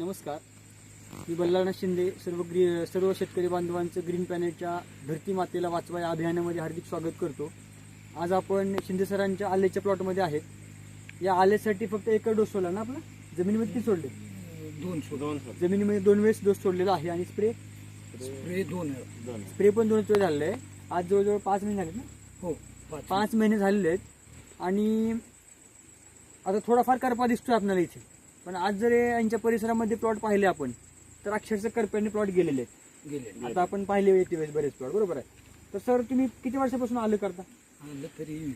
नमस्कार. मी बल्लाळनाथ शिंदे सर्व ग्री सर्व शेतकरी बांधवांचं ग्रीन पॅनेटच्या धरती मातेला वाचवा या अभियानामध्ये हार्दिक स्वागत करतो. आज आपण शिंदे सरांच्या आलेच्या प्लॉटमध्ये आहेत. या आलेसाठी फक्त एकच डोस सोडला ना आपला? जमिनीमध्ये किती सोडले? दोन सो दोन जमिनीमध्ये दोन वेळेस डोस सोडलेला आहे आणि स्प्रे? स्प्रे दोन. दोन. स्प्रे पण दोन वेळ झालेले. आहे आज जवळजवळ पाच महिने झाले ना? हो पाच. पाच महिने झालेले आहेत. आणि आता थोडाफार करपा दिसतोय आपल्याला इथे. पण आज जर यांच्या परिसरामध्ये प्लॉट पाहिले आपण तर अक्षरशः करप्याने प्लॉट गेलेले आहेत. गेले आता आपण पाहिले येते वेळेस बरेच प्लॉट बरोबर आहे? तर सर तुम्ही किती वर्षापासून आलं करता? आलं तरी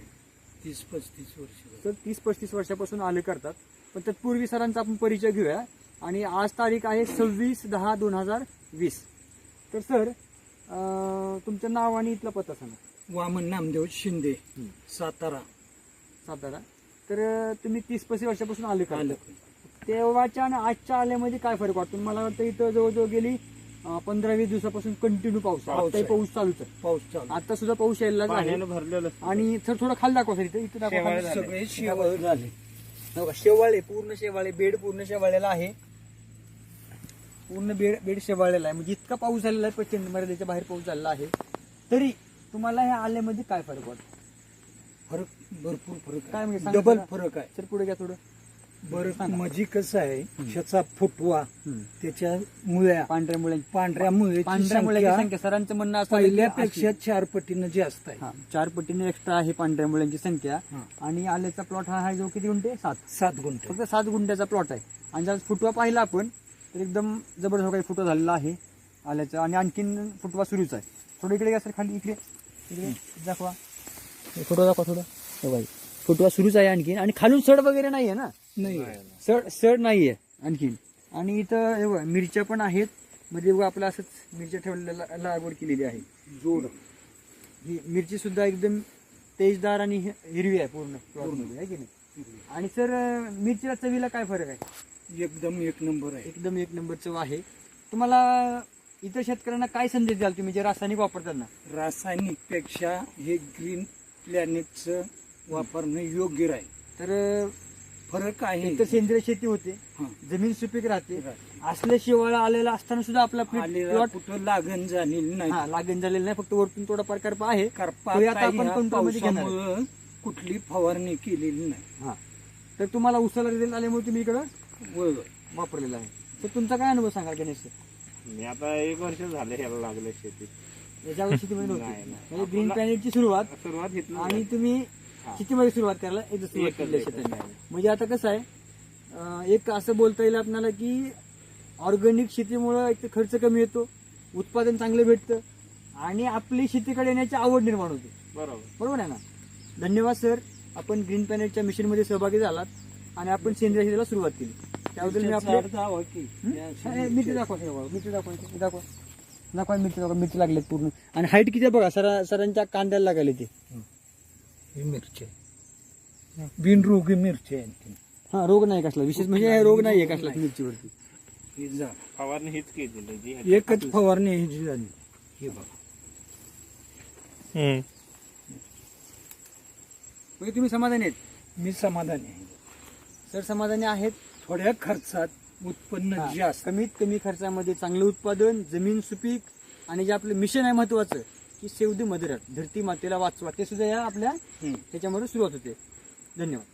तीस पस्तीस वर्ष झाली. तर तीस पस्तीस वर्षापासून आलं करतात. पण तत्पूर्वी सरांचा आपण परिचय घेऊया. आणि आज तारीख आहे सव्वीस दहा दोन हजार वीस. तर सर अं, तुमचं नाव आणि इथला पत्ता सांगा. वामन नामदेव शिंदे. सातारा. सातारा. तर अं, तुम्ही तीस पस्तीस वर्षापासून आलं आलं करता. तेव्हाच्या आणि आजच्या आल्यामध्ये काय फरक वाटतो? मला वाटतं इथं जवळजवळ गेली पंधरा वीस दिवसापासून कंटिन्यू पाऊस आहे. पाऊस चालूच आहे. पाऊस चालू आता सुद्धा पाऊस यायला आहे भरलेलं. आणि सर थोडं खाली दाखवा सर इथं. इथं दाखवा शेवाळ. झाले. सगळे शेवळ झाले. का, शेवाळे पूर्ण शेवाळे बेड पूर्ण शेवाळलेला आहे. पूर्ण बेड बेड शेवाळलेला आहे. म्हणजे इतका पाऊस झालेला आहे प्रचंड मर्यादेच्या बाहेर पाऊस झालेला आहे. तरी तुम्हाला ह्या आल्यामध्ये काय फरक वाटतो? फरक भरपूर फरक काय म्हणजे डबल. फरक आहे. सर पुढे घ्या थोडं. बरं. म्हणजे कसं आहे ह्याचा फुटवा. त्याच्या मुळ्या पांढऱ्या मुलांची पांढऱ्या मुळ्याची पांढऱ्या मुलांची संख्या सरांचं म्हणणं असं पहिल्यापेक्षा चार पटीनं जास्त आहे. हा, चार पटीने एक्स्ट्रा आहे पांढऱ्या मुलांची संख्या. आणि आल्याचा प्लॉट हा आहे जो किती गुंठे? सात. सात गुंठ. फक्त सात गुंठ्याचा प्लॉट आहे. आणि जर फुटवा पाहिला आपण तर एकदम जबरदस्त काही फुटवा झालेला आहे. आल्याचा आणि आणखीन फुटवा सुरूच आहे. थोडं इकडे सर खाली इकडे. इकडे दाखवा. फुटवा दाखवा थोडं. हे बाई फुटवा सुरूच आहे आणखीन. आणि खालून सड वगैरे नाही आहे ना? नाही सड सड नाही आहे आणखीन. आणि इथं हे बघा, मिरच्या पण आहेत म्हणजे बघा आपलं असंच मिरच्या ठेवलेला लागवड केलेली आहे. जोड. ही मिरची सुद्धा एकदम तेजदार आणि हि- हिरवी आहे पूर्ण प्लॉटमध्ये आहे की नाही? आणि सर मिरचीला चवीला काय फरक आहे? एकदम एक नंबर आहे. एकदम एक नंबर चव आहे. तुम्हाला इतर शेतकऱ्यांना काय संदेश द्याल तुम्ही जे रासायनिक वापरताना? रासायनिकपेक्षा हे ग्रीन प्लॅनेटचं वापरणं योग्य राहील. तर फरक आहे तर सेंद्रिय शेती होते हं. जमीन सुपीक राहते. असल्या शिवाळा आलेला असताना सुद्धा आपला आलेला कुठं लागण झालेली नाही हा लागण झालेलं नाही फक्त वरतून थोडा प्रकार आहे करपा तो आता काही आपण ह्या control मध्ये घेणार आहे. पावसामुळं कुठली फवारणी केलेली नाही हा तर तुम्हाला उसाला रिझल्ट आल्यामुळे तुम्ही इकडं वय वय. वापरलेला आहे तर तुमचा काय अनुभव सांगा गणेश sir? मी आता एक वर्ष झालं ह्याला लागलं शेती याच्या वर्षी तुम्ही नाही, नव्हती नाही. म्हणजे ग्रीन प्लॅनेटची सुरुवात सुरुवात इथलं आणि तुम्ही शेतीमध्ये सुरुवात करायला? शेताने आहे. म्हणजे आता कसं आहे एक असं बोलता येईल आपल्याला की ऑर्गॅनिक शेतीमुळं एक तर खर्च कमी येतो उत्पादन चांगलं भेटतं आणि आपली शेतीकडे येण्याची आवड निर्माण होते. बरोबर. बरोबर आहे ना? धन्यवाद सर. आपण ग्रीन प्लॅनेटच्या मिशनमध्ये सहभागी झालात आणि आपण सेंद्रिय शेतीला सुरुवात केली. त्याबद्दल मी आपले झाड दावा की? या हे, मिरची दाखवा मिरची दाखवा दाखवा. दाखवा मिरची दाखवा मिरची लागलेत पूर्ण. आणि हाईट किती बघा सरा सरांच्या कांद्याला लागले ते ही मिरची आहे. बिनरोगी मिरची आहे ती. हा रोग नाही कसला. विशेष म्हणजे रोग नाही आहे कसला मिरचीवरती. ही झाड फवारणी हीच केलेली जी. एकच फवारणी झाली. हे बघा. म्हणजे तुम्ही समाधानी आहेत? मी समाधानी आहे. सर समाधानी आहेत? थोड्या खर्चात उत्पन्न जास्त. कमीत कमी खर्चामध्ये चांगलं उत्पादन जमीन सुपीक आणि जे आपलं मिशन आहे महत्वाचं की सेव द मदर धरती मातेला वाचवा. ते सुद्धा या आपल्या हम्म. त्याच्यामध्ये सुरुवात होते. धन्यवाद.